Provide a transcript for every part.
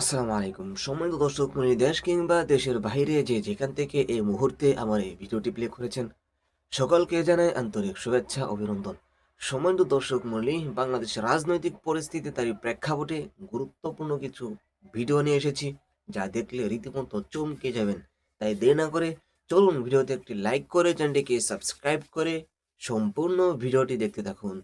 আসসালামু আলাইকুম। সম্মানিত দর্শক মনি দেশ কিংবা দেশের বাইরে যে যেখান থেকে এই মুহূর্তে আমার এই ভিডিওটি প্লে করেছেন, সকলকে জানাই আন্তরিক শুভেচ্ছা, অভিনন্দন। সম্মানিত দর্শক মন্ডলী বাংলাদেশের রাজনৈতিক পরিস্থিতি তারই প্রেক্ষাপটে গুরুত্বপূর্ণ কিছু ভিডিও নিয়ে এসেছি, যা দেখলে রীতিমতো চমকে যাবেন। তাই দেরি না করে চলুন ভিডিওতে একটি লাইক করে চ্যানেলটিকে সাবস্ক্রাইব করে সম্পূর্ণ ভিডিওটি দেখতে থাকুন।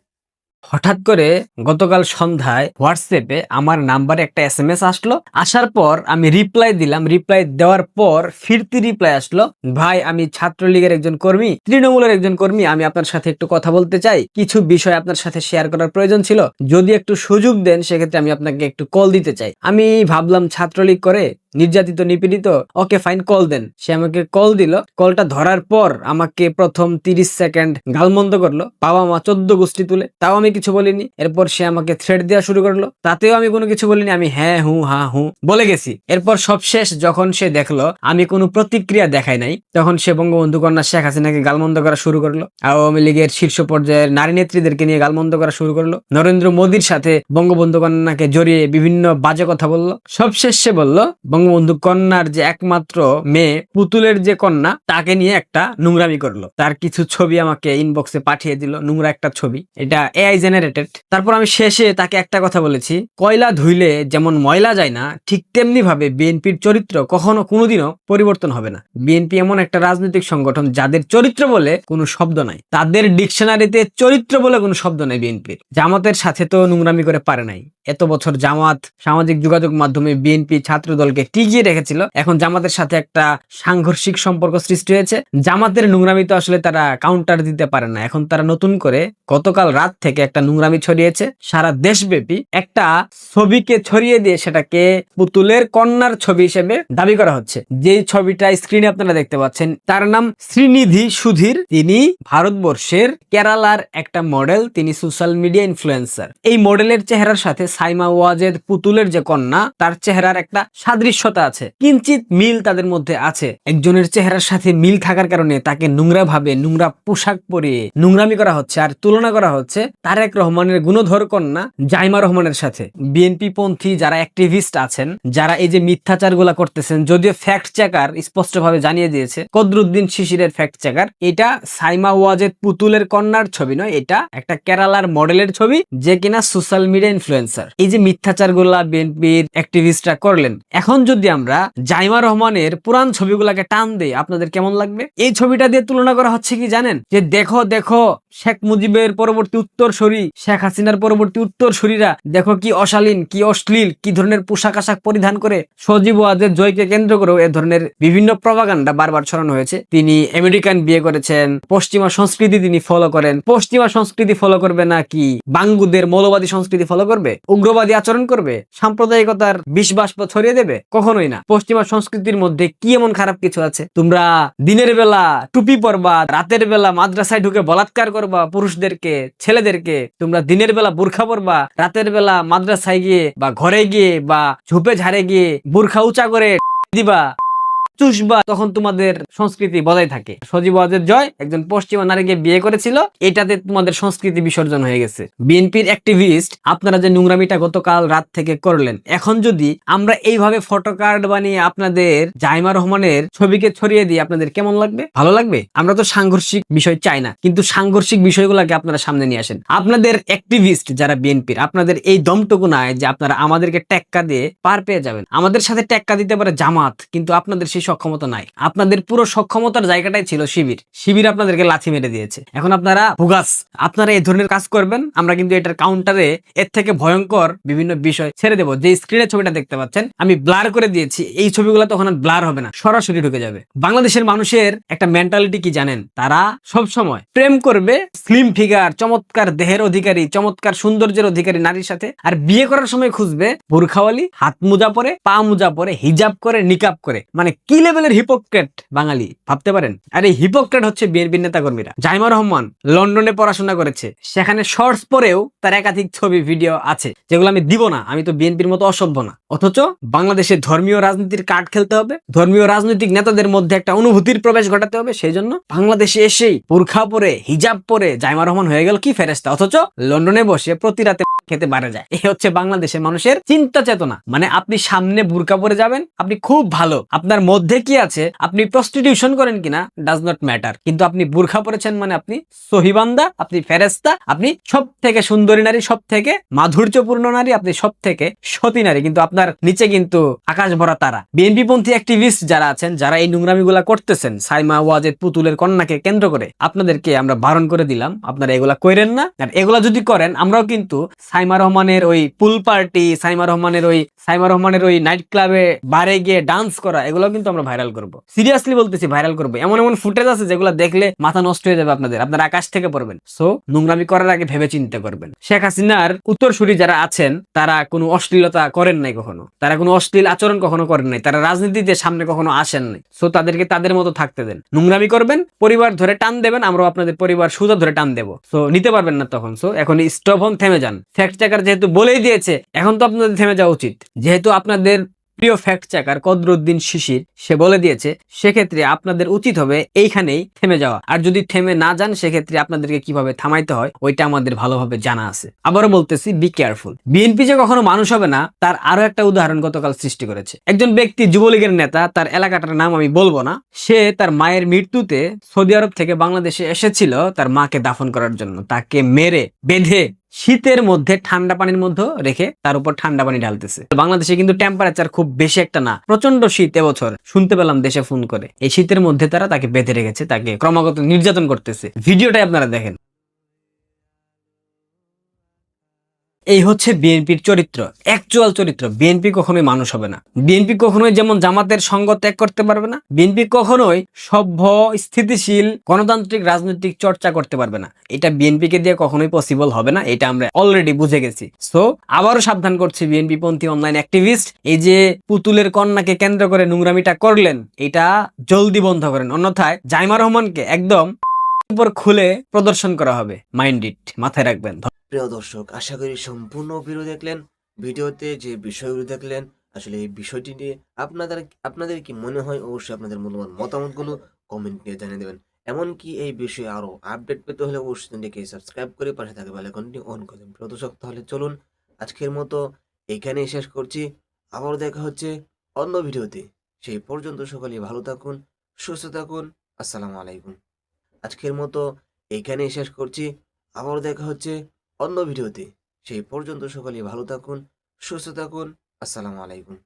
হঠাৎ করে গতকাল সন্ধ্যায় হোয়াটসঅ্যাপে আমার নাম্বারে একটা এস এম এস আসলো। আসার পর আমি রিপ্লাই দিলাম। রিপ্লাই দেওয়ার পর ফিরতি রিপ্লাই আসলো। ভাই, আমি ছাত্রলীগের একজন কর্মী, তৃণমূলের একজন কর্মী, আমি আপনার সাথে একটু কথা বলতে চাই। কিছু বিষয় আপনার সাথে শেয়ার করার প্রয়োজন ছিল। যদি একটু সুযোগ দেন, সেক্ষেত্রে আমি আপনাকে একটু কল দিতে চাই। আমি ভাবলাম, ছাত্রলীগ করে নির্যাতিত, নিপীড়িত, ওকে ফাইন কল দেন। সে আমাকে কল দিল। কলটা ধরার পর আমাকে প্রথম তিরিশ সেকেন্ড গালমন্দ করল। বাবা মা চোদ্দ গোষ্ঠী তুলে। তাও আমি কিছু বলিনি। এরপর সে আমাকে থ্রেড দেওয়া শুরু করল। তাতেও আমি কোনো কিছু বলিনি, আমি হ্যাঁ হু, হা, হু, বলে গেছি। এরপর সবশেষ যখন সে দেখল, আমি কোনো প্রতিক্রিয়া দেখাই নাই। তখন সে বঙ্গবন্ধু কন্যা শেখ হাসিনাকে গালমন্দ করা শুরু করল আওয়ামী লীগের শীর্ষ পর্যায়ের নারী নেত্রীদেরকে নিয়ে গালমন্দ করা শুরু করল। নরেন্দ্র মোদীর সাথে বঙ্গবন্ধু কন্যাকে জড়িয়ে বিভিন্ন বাজে কথা বলল। সবশেষ সে বলল বঙ্গবন্ধু কন্যার যে একমাত্র মেয়ে পুতুলের যে কন্যা, তাকে নিয়ে একটা নোংরামি করল। তার কিছু ছবি আমাকে ইনবক্সে পাঠিয়ে দিল, নোংরা একটা ছবি। এটা এআই জেনারেটেড তারপর আমি শেষে তাকে একটা কথা বলেছি, কয়লা ধুইলে যেমন ময়লা যায় না, ঠিক তেমনি ভাবে বিএনপির চরিত্র কখনো কোনোদিনও পরিবর্তন হবে না। বিএনপি এমন একটা রাজনৈতিক সংগঠন যাদের চরিত্র বলে কোনো শব্দ নাই। তাদের ডিকশনারিতে চরিত্র বলে কোনো শব্দ নাই বিএনপির জামাতের সাথে তো নোংরামি করে পারে নাই। এত বছর জামাত সামাজিক যোগাযোগ মাধ্যমে বিএনপি ছাত্র দলকে টিকিয়ে রেখেছিল। এখন জামাতের সাথে একটা সাংঘর্ষিক সম্পর্ক সৃষ্টি হয়েছে। জামাতের নোংরামি তো আসলে তারা কাউন্টার দিতে পারে না। এখন তারা নতুন করে গতকাল রাত থেকে একটা নোংরামি ছড়িয়েছে। সারা দেশব্যাপী একটা ছবিকে ছড়িয়ে দিয়ে সেটাকে পুতুলের কন্যার ছবি হিসেবে দাবি করা হচ্ছে। যে ছবিটা স্ক্রিনে আপনারা দেখতে পাচ্ছেন, তার নাম শ্রীনিধি সুধীর। তিনি ভারতবর্ষের কেরালার একটা মডেল তিনি সোশ্যাল মিডিয়া ইনফ্লুয়েন্সার এই মডেলের চেহারার সাথে সাইমা ওয়াজেদ পুতুলের যে কন্যা, তার চেহারার একটা সাদৃশ্যতা আছে। কিঞ্চিত মিল তাদের মধ্যে আছে। একজনের চেহারার সাথে মিল থাকার কারণে তাকে নোংরা ভাবে, নোংরা পোশাক পরিয়ে নোংরামি করা হচ্ছে আর তুলনা করা হচ্ছে তারেক রহমানের গুণধর কন্যা জাইমা রহমানের সাথে। বিএনপি পন্থী যারা অ্যাক্টিভিস্ট আছেন, যারা এই যে মিথ্যাচারগুলা করতেছেন, যদিও ফ্যাক্ট চেকার স্পষ্টভাবে জানিয়ে দিয়েছে, কদরুদ্দিন শিশিরের ফ্যাক্ট চেকার এটা সাইমা ওয়াজেদ পুতুলের কন্যার ছবি নয়, এটা একটা কেরালার মডেলের ছবি, যে কিনা সোশ্যাল মিডিয়া ইনফ্লুয়েন্সার এই যে মিথ্যাচারগুলা বিএনপির অ্যাক্টিভিস্টরা করলেন, এখন যদি আমরা জাইমা রহমানের পুরান ছবিগুলাকে টান দেই, আপনাদের কেমন লাগবে? এই ছবিটা দিয়ে তুলনা করা হচ্ছে কি জানেন? যে দেখো দেখো শেখ মুজিবের পরবর্তী উত্তর শেখ হাসিনার পরবর্তী উত্তর দেখো কি অশালীন, কি অশ্লীল, কি ধরনের পোশাক আশাক পরিধান করে সজীব ওয়াজের জয়কে কেন্দ্র করেও এ ধরনের বিভিন্ন প্রভাগান্ডা বারবার ছড়ানো হয়েছে। তিনি আমেরিকান বিয়ে করেছেন, পশ্চিমা সংস্কৃতি তিনি ফলো করেন। পশ্চিমা সংস্কৃতি ফলো করবে না কি? বাঙ্গুদের মৌলবাদী সংস্কৃতি ফলো করবে? উগ্রবাদী আচরণ করবে? সাম্প্রদায়িকতার বাষ্প ছড়িয়ে দেবে? কখনোই না। পশ্চিমা সংস্কৃতির মধ্যে কি এমন খারাপ কিছু আছে? তোমরা দিনের বেলা টুপি পরবা, রাতের বেলা মাদ্রাসায় ঢুকে বলাৎকার করবা পুরুষদেরকে, ছেলেদেরকে। তোমরা দিনের বেলা বুর্খা পরবা রাতের বেলা মাদ্রাসায় গিয়ে বা ঘরে গিয়ে বা ঝোপে ঝাড়ে গিয়ে বুর্খা উঁচা করে দিবা। চুষবা তখন তোমাদের সংস্কৃতি বজায় থাকে। সজীব ওয়াজের জয় একজন পশ্চিমা নারীকে বিয়ে করেছিল, এটাতে তোমাদের সংস্কৃতি বিসর্জন হয়ে গেছে। বিএনপির অ্যাক্টিভিস্ট আপনারা যে নোংরামিটা গতকাল রাত থেকে করলেন, এখন যদি আমরা এইভাবে ফটো কার্ড বানিয়ে আপনাদের জাইমা রহমানের ছবিকে ছড়িয়ে দিই, আপনাদের কেমন লাগবে? ভালো লাগবে? আমরা তো সাংঘর্ষিক বিষয় চাই না, কিন্তু সাংঘর্ষিক বিষয়গুলোকে আপনারা সামনে নিয়ে আসেন। আপনাদের অ্যাক্টিভিস্ট যারা বিএনপির, আপনাদের এই দমটুকু নাই যে আপনারা আমাদেরকে ট্যাক্কা দিয়ে পার পেয়ে যাবেন। আমাদের সাথে ট্যাক্কা দিতে পারে জামাত, কিন্তু আপনাদের সেই সক্ষমতা নাই। আপনাদের পুরো সক্ষমতার জায়গাটাই ছিল শিবির। শিবির আপনাদেরকে লাথি মেরে দিয়েছে। এখন আপনারা ভুগাস, আপনারা এই ধরনের কাজ করবেন, আমরা কিন্তু এটার কাউন্টারে এর থেকে ভয়ঙ্কর বিভিন্ন বিষয় ছেড়ে দেবো। যে স্ক্রিনের ছবিটা দেখতে পাচ্ছেন, আমি ব্লার করে দিয়েছি। এই ছবিগুলো তখন আর ব্লার হবে না, সরাসরি ঢুকে যাবে। বাংলাদেশের মানুষের একটা মেন্টালিটি কি জানেন? তারা সব সময় প্রেম করবে স্লিম ফিগার চমৎকার দেহের অধিকারী, চমৎকার সৌন্দর্যের অধিকারী নারীর সাথে। আর বিয়ে করার সময় খুঁজবে, বুরখাওয়ালি, হাত মোজা পরে, পা মোজা পরে, হিজাব করে নিকাব করে। মানে কি লেভেলের হিপোক্রেট বাঙালি, ভাবতে পারেন? আর এই হিপোক্রেট হচ্ছে বিএনপির নেতা কর্মীরা জাইমা রহমান লন্ডনে পড়াশোনা করেছে। সেখানে শর্টস পরেও তার একাধিক ছবি ভিডিও আছে। যেগুলো আমি দিব না। আমি তো বিএনপির মতো অসভ্য না। অথচ বাংলাদেশে ধর্মীয় রাজনীতির কার্ড খেলতে হবে। ধর্মীয় রাজনৈতিক নেতাদের মধ্যে একটা অনুভূতির প্রবেশ ঘটাতে হবে। সেই জন্য বাংলাদেশে এসেই পুরখা পরে, হিজাব পরে জাইমা রহমান হয়ে গেল কি ফেরেস্তা অথচ লন্ডনে বসে প্রতি রাতে খেতে বাড়ে যায়। এই হচ্ছে বাংলাদেশের মানুষের চিন্তা চেতনা। মানে আপনি সামনে বুরকা পরে যাবেন, আপনি খুব ভালো। আপনার মধ্যে কি আছে? আপনি প্রস্টিটিউশন করেন কিনা ডাজ নট ম্যাটার কিন্তু আপনি বুরখা পরেছেন মানে আপনি সহিবান্দা আপনি ফেরেস্তা আপনি সব থেকে সুন্দরী নারী সব থেকে মাধুর্যপূর্ণ নারী, আপনি সব থেকে সতী নারী। কিন্তু আপনার নিচে কিন্তু আকাশ ভরা তারা। বিএনপি পন্থী অ্যাক্টিভিস্ট যারা আছেন, যারা এই নোংরামিগুলা করতেছেন, সাইমা ওয়াজেদ পুতুলের কন্যাকে কেন্দ্র করে, আপনাদেরকে আমরা বারণ করে দিলাম। আপনারা এগুলা করেন না। আর এগুলা যদি করেন, আমরাও কিন্তু সাইমা রহমানের ওই পুল পার্টি, সাইমা রহমানের ওই, সাইমা রহমানের ওই নাইট ক্লাবে বারে গিয়ে ডান্স করা এগুলো কিন্তু আমরা ভাইরাল করব। সিরিয়াসলি বলতেছি ভাইরাল করব। এমন এমন ফুটেজ আছে যেগুলো দেখলে মাথা নষ্ট হয়ে যাবে আপনাদের, আপনার আকাশ থেকে পড়বেন। সো নোংরামি করার আগে ভেবে চিন্তা করবেন। শেখ হাসিনার উত্তরসূরি যারা আছেন, তারা কোনো অশ্লীলতা করেন নাই কখনো। তারা কোনো অশ্লীল আচরণ কখনো করেন নাই। তারা রাজনীতিতে সামনে কখনো আসেন নাই। সো তাদেরকে তাদের মতো থাকতে দেন। নোংরামি করবেন, পরিবার ধরে টান দেবেন, আমরাও আপনাদের পরিবার সুদা ধরে টান দেবো। সো নিতে পারবেন না তখন। সো এখন স্টপ হন, থেমে যান। ফ্যাক্ট চেকার যেহেতু বলেই দিয়েছে, এখন তো আপনাদের থেমে যাওয়া উচিত। যেহেতু আপনাদের প্রিয় ফ্যাক্ট চেকার কদরুদ্দিন শিশির, সে বলে দিয়েছে, সেক্ষেত্রে আপনাদের উচিত হবে এইখানেই থেমে যাওয়া। আর যদি থেমে না যান, সেক্ষেত্রে আপনাদেরকে কীভাবে থামাইতে হয়, ওইটা আমাদের ভালোভাবে জানা আছে। আবারও বলতেছি বি কেয়ারফুল বিএনপি যে কখনো মানুষ হবে না, তার আরও একটা উদাহরণ গতকাল সৃষ্টি করেছে। একজন ব্যক্তি যুবলীগের নেতা, তার এলাকাটার নাম আমি বলব না। সে তার মায়ের মৃত্যুতে সৌদি আরব থেকে বাংলাদেশে এসেছিল তার মাকে দাফন করার জন্য। তাকে মেরে, বেঁধে শীতের মধ্যে ঠান্ডা পানির মধ্যে রেখে তার উপর ঠান্ডা পানি ঢালতেছে। বাংলাদেশে কিন্তু টেম্পারেচার খুব বেশি একটা না প্রচণ্ড শীত এবছর। শুনতে পেলাম দেশে ফোন করে। এই শীতের মধ্যে তারা তাকে বেঁধে রেখেছে, তাকে ক্রমাগত নির্যাতন করতেছে। ভিডিওটাই আপনারা দেখেন। এই হচ্ছে বিএনপির চরিত্র অ্যাকচুয়াল চরিত্র। বিএনপি কখনোই মানুষ হবে না। বিএনপি কখনোই যেমন জামাতের সঙ্গ ত্যাগ করতে পারবে না, বিএনপি কখনোই সভ্য, স্থিতিশীল, গণতান্ত্রিক, রাজনৈতিক চর্চা করতে পারবে না। এটা বিএনপি কে দিয়ে কখনোই পসিবল হবে না, এটা আমরা অলরেডি বুঝে গেছি। সো আবারও সাবধান করছি, বিএনপি পন্থী অনলাইন অ্যাক্টিভিস্ট এই যে পুতুলের কন্যাকে কেন্দ্র করে নোংরামিটা করলেন, এটা জলদি বন্ধ করেন। অন্যথায় জাইমা রহমানকে একদম উপর খুলে প্রদর্শন করা হবে। মাইন্ড ইট মাথায় রাখবেন। প্রিয় দর্শক, আশা করি সম্পূর্ণ ভিডিও দেখলেন। ভিডিওতে যে বিষয়গুলো দেখলেন, আসলে এই বিষয়টি নিয়ে আপনাদের আপনাদের কি মনে হয়? অবশ্যই আপনাদের মূল্যবান মতামতগুলো কমেন্ট নিয়ে জানিয়ে দেবেন। এমনকি এই বিষয়ে আরও আপডেট পেতে হলে অবশ্যই চ্যানেলটিকে সাবস্ক্রাইব করে পাশে থাকা বেল আইকনটি অন করে দেবেন। প্রিয় দর্শক, তাহলে চলুন আজকের মতো এখানেই শেষ করছি। আবার দেখা হচ্ছে অন্য ভিডিওতে। সেই পর্যন্ত সকলে ভালো থাকুন, সুস্থ থাকুন। আসসালামু আলাইকুম। আজকের মতো এখানেই শেষ করছি। আবার দেখা হচ্ছে অন্য ভিডিওতে। সেই পর্যন্ত সকলেই ভালো থাকুন সুস্থ থাকুন। আসসালামু আলাইকুম।